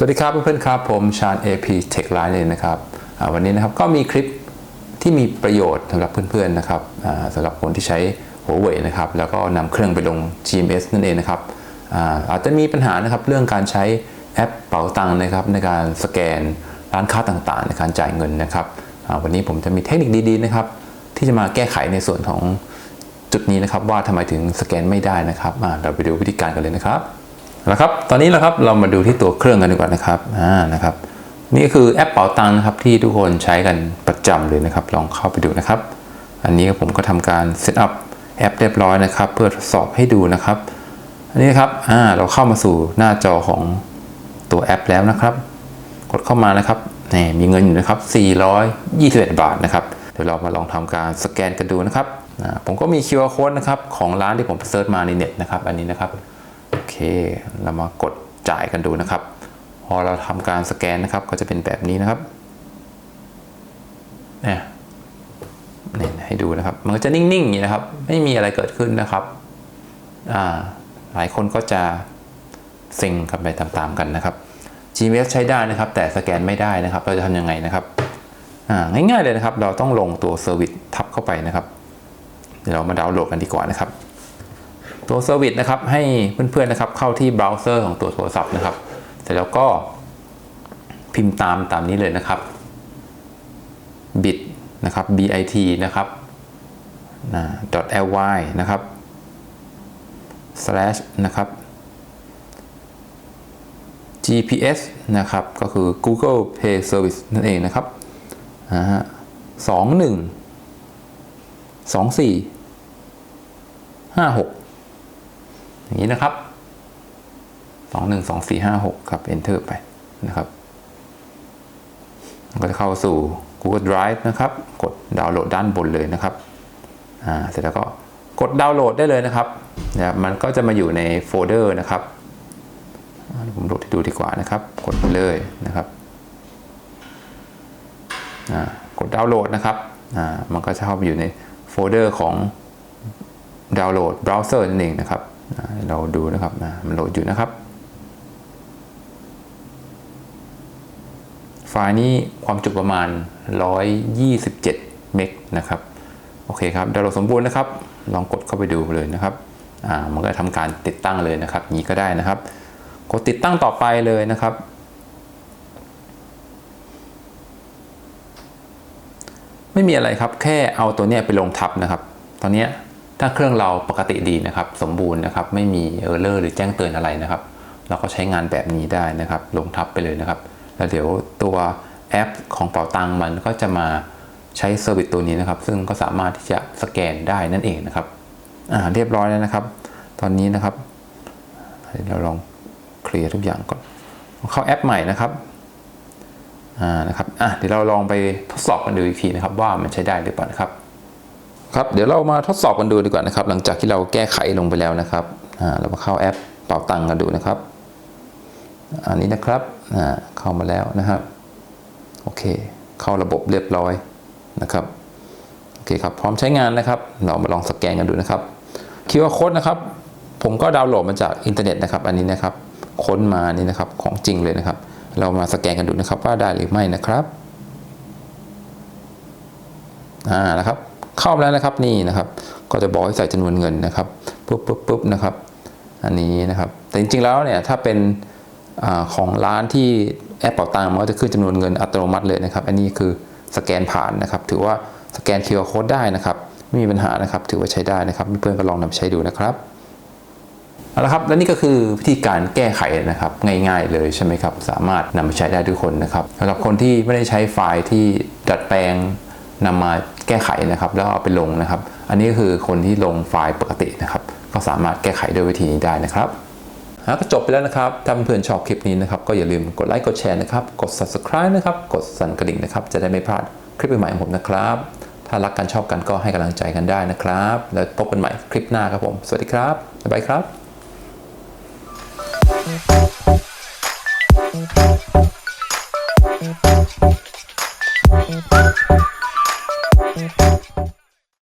สวัสดีครับเพื่อนๆครับ ผมชาญ AP Tech Line เองนะครับวันนี้นะครับก็มีคลิปที่มีประโยชน์สำหรับเพื่อนๆนะครับสำหรับคนที่ใช้หัวเว่ยนะครับแล้วก็นำเครื่องไปลง GMS นั่นเองนะครับอาอาจจะมีปัญหานะครับเรื่องการใช้แอปเป๋าตังค์นะครับในการสแกนร้านค้าต่างๆ ในการจ่ายเงินนะครับวันนี้ผมจะมีเทคนิคดีๆนะครับที่จะมาแก้ไขในส่วนของจุดนี้นะครับว่าทำไมถึงสแกนไม่ได้นะครับเราไปดูวิธีการกันเลยนะครับ นะครับ ตอนนี้นะครับเรามาดูที่ตัวเครื่องกันดีกว่านะครับอ่านะครับ นี่คือแอปเป๋าตังค์นะครับที่ทุกคนใช้กันประจำเลยนะครับ ลองเข้าไปดูนะครับ อันนี้ผมก็ทำการเซตอัพแอปเรียบร้อยนะครับ เพื่อทดสอบให้ดูนะครับ อันนี้ครับอ่าเราเข้ามาสู่หน้าจอของตัวแอปแล้วนะครับ กดเข้ามานะครับนี่มีเงินอยู่นะครับ 421 บาทนะครับ เดี๋ยวเรามาลองทำการสแกนกันดูนะครับอ่าผมก็มี QR code นะครับของร้านที่ผมเซิร์ชมาในเน็ตนะครับ อันนี้นะครับ โอเค เรามากดจ่ายกันดูนะครับ พอเราทำการสแกนนะครับ ก็จะเป็นแบบนี้นะครับเนี่ยนี่ให้ดูนะครับ มันก็จะนิ่งๆอย่างนี้นะครับ ไม่มีอะไรเกิดขึ้นนะครับ อ่า หลายคนก็จะเซ็งกันไปตามๆกันนะครับ GPS ใช้ได้นะครับ แต่สแกนไม่ได้นะครับ เราจะทำยังไงนะครับ อ่า ง่ายๆเลยนะครับ เราต้องลงตัวเซอร์วิสทับเข้าไปนะครับ เดี๋ยวเรามาดาวน์โหลดกันดีกว่านะครับ ตัวเซอร์วิสนะครับให้เพื่อนๆนะครับเข้าที่เบราว์เซอร์ของตัวโทรศัพท์นะครับ เสร็จแล้วก็พิมพ์ตามตามนี้เลยนะครับ bit นะครับ bit นะครับนะ .ly นะครับ slash นะครับ gps นะครับ ก็คือ Google Play Service นั่นเองนะครับสองหนึ่งสองสี่ห้าหก อย่างนี้นะครับสองหนึ่งสองสี่ห้าหกครับ enter ไปนะครับก็จะเข้าสู่ Google Drive นะครับ กดดาวน์โหลดด้านบนเลยนะครับอ่าเสร็จแล้วก็กดดาวน์โหลดได้เลยนะครับนะครับมันก็จะมาอยู่ในโฟลเดอร์นะครับ ผมโหลดให้ดูดีกว่านะครับ กดไปเลยนะครับอ่ากดดาวน์โหลดนะครับอ่ามันก็จะเข้าไปอยู่ในโฟลเดอร์ของดาวน์โหลดเบราว์เซอร์นั่นเองนะครับ เราดูนะครับมันโหลดอยู่นะครับ ไฟล์นี้ความจุประมาณ 127 เมกนะครับโอเคครับดาวน์โหลดสมบูรณ์นะครับ ลองกดเข้าไปดูเลยนะครับอ่ามันก็ทำการติดตั้งเลยนะครับนี้ก็ได้นะครับ กดติดตั้งต่อไปเลยนะครับ ไม่มีอะไรครับแค่เอาตัวเนี้ยไปลงทับนะครับ ตอนเนี้ย ถ้าเครื่องเราปกติดีนะครับ สมบูรณ์นะครับ ไม่มีเออร์เลอร์หรือแจ้งเตือนอะไรนะครับ เราก็ใช้งานแบบนี้ได้นะครับ ลงทับไปเลยนะครับ แล้วเดี๋ยวตัวแอปของเป๋าตังมันก็จะมาใช้เซอร์วิสตัวนี้นะครับ ซึ่งก็สามารถที่จะสแกนได้นั่นเองนะครับอ่าเรียบร้อยแล้วนะครับ ตอนนี้นะครับ เราลองเคลียร์ทุกอย่างก่อน เข้าแอปใหม่นะครับอ่านะครับอะเดี๋ยวเราลองไปทดสอบกันดูอีกทีนะครับ ว่ามันใช้ได้หรือเปล่านะครับ ครับเดี๋ยวเรามาทดสอบกันดูดีกว่านะครับ หลังจากที่เราแก้ไขลงไปแล้วนะครับอ่าเรามาเข้าแอปเป่าตังกันดูนะครับ อันนี้นะครับอ่าเข้ามาแล้วนะครับโอเค เข้าระบบเรียบร้อยนะครับโอเคครับพร้อมใช้งานนะครับ เรามาลองสแกนกันดูนะครับ QR code นะครับ ผมก็ดาวน์โหลดมาจากอินเทอร์เน็ตนะครับ อันนี้นะครับค้นมานี่นะครับของจริงเลยนะครับ เรามาสแกนกันดูนะครับว่าได้หรือไม่นะครับอ่านะครับ เข้ามาแล้วนะครับนี่นะครับ ก็จะบอกให้ใส่จำนวนเงินนะครับปุ๊บปุ๊บปุ๊บนะครับ อันนี้นะครับ แต่จริงๆแล้วเนี่ยถ้าเป็นอของร้านที่แอปเป่าตังค์มันก็จะขึ้นจำนวนเงินอัตโนมัติเลยนะครับ อันนี้คือสแกนผ่านนะครับ ถือว่าสแกน QR code ได้นะครับ ไม่มีปัญหานะครับ ถือว่าใช้ได้นะครับเพื่อนๆก็ลองนำไปใช้ดูนะครับเอาละครับและนี่ก็คือวิธีการแก้ไขนะครับง่ายๆเลยใช่ไหมครับ สามารถนำไปใช้ได้ทุกคนนะครับสำหรับคนที่ไม่ได้ใช้ไฟล์ที่ดัดแปลง นำมาแก้ไขนะครับ แล้วเอาไปลงนะครับ อันนี้คือคนที่ลงไฟล์ปกตินะครับ ก็สามารถแก้ไขด้วยวิธีนี้ได้นะครับแล้วก็จบไปแล้วนะครับถ้าเพื่อนชอบคลิปนี้นะครับ ก็อย่าลืมกดไลค์กดแชร์นะครับ กด subscribe นะครับ กดสั่นกระดิ่งนะครับ จะได้ไม่พลาดคลิปใหม่ของผมนะครับ ถ้ารักกันชอบกันก็ให้กำลังใจกันได้นะครับ แล้วพบกันใหม่คลิปหน้าครับผม สวัสดีครับ บ๊ายบายครับ